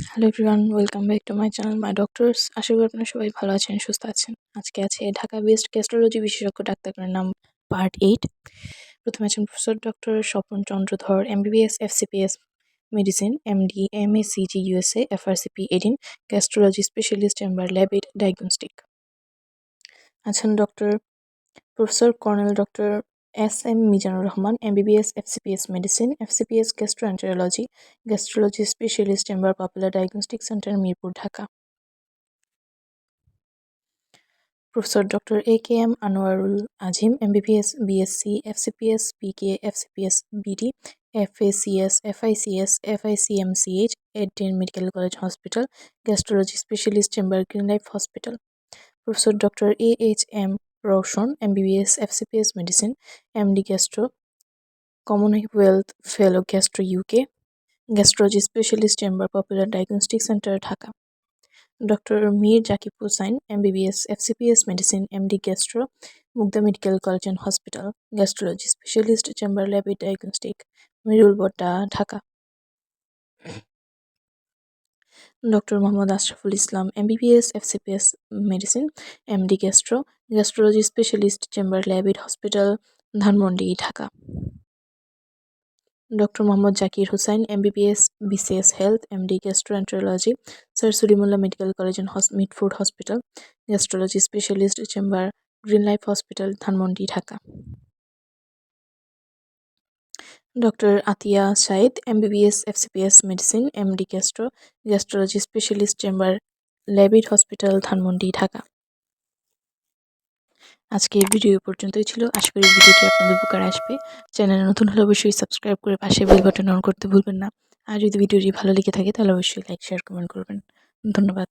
Hello everyone welcome back to my channel my doctors আশা করি আপনারা সবাই ভালো আছেন, সুস্থ আছেন। আজকে আছে ঢাকা বেস্ট গ্যাস্ট্রোলজি বিশেষজ্ঞ ডাক্তারের নাম পার্ট এইট প্রথমে আছেন professor doctor Swapan Chandra Chandradhar MBBS FCPS medicine MD M A CG USA FRCP Edin gastrology specialist chamber Labaid diagnostic আছেন doctor professor colonel doctor S M Mizanur Rahman MBBS FCPS medicine FCPS gastroenterology, gastrology specialist chamber popular diagnostic centre, Mirpur, Dhaka. Professor doctor A K M Anwarul Azim MBBS BSc FCPS PK FCPS BD FACS FICS FICMCH Eden medical college hospital, gastrology specialist chamber green life hospital. Professor doctor A H M Rowshan MBBS, FCPS, medicine, MD gastro, commonwealth fellow gastro UK, gastrology specialist, chamber, popular diagnostic centre, Dhaka. Doctor Mir Jakib Hussain, MBBS, FCPS, medicine, MD gastro Mugdha medical college and hospital, gastrology specialist, chamber Labaid diagnostic Merul Badda, Dhaka. Doctor Mohammad Ashraful Islam, MBBS, FCPS medicine, MD gastro, gastrology specialist, chamber Labaid hospital, Dhanmondi, Dhaka. Doctor Mohammad Zakir Hussain, MBBS, BCS health, MD gastroenterology, sir Salimullah medical college and Mitford hospital, gastrology specialist, chamber green life hospital, Dhanmondi, Dhaka. Doctor Atia Sayed, MBBS, FCPS, medicine, MD gastro, gastrology specialist chamber, Labaid hospital, Dhanmondi, Dhaka. আজকে এই video পর্যন্তই ছিল। আশা করি ভিডিওটি আপনাদের উপকার আসবে। চ্যানেলে নতুন হলে অবশ্যই সাবস্ক্রাইব করে পাশে বেল বাটন অন করতে ভুলবেন না। আর যদি ভিডিওটি ভালো লেগে থাকে, তাহলে অবশ্যই লাইক, শেয়ার, কমেন্ট করবেন। ধন্যবাদ।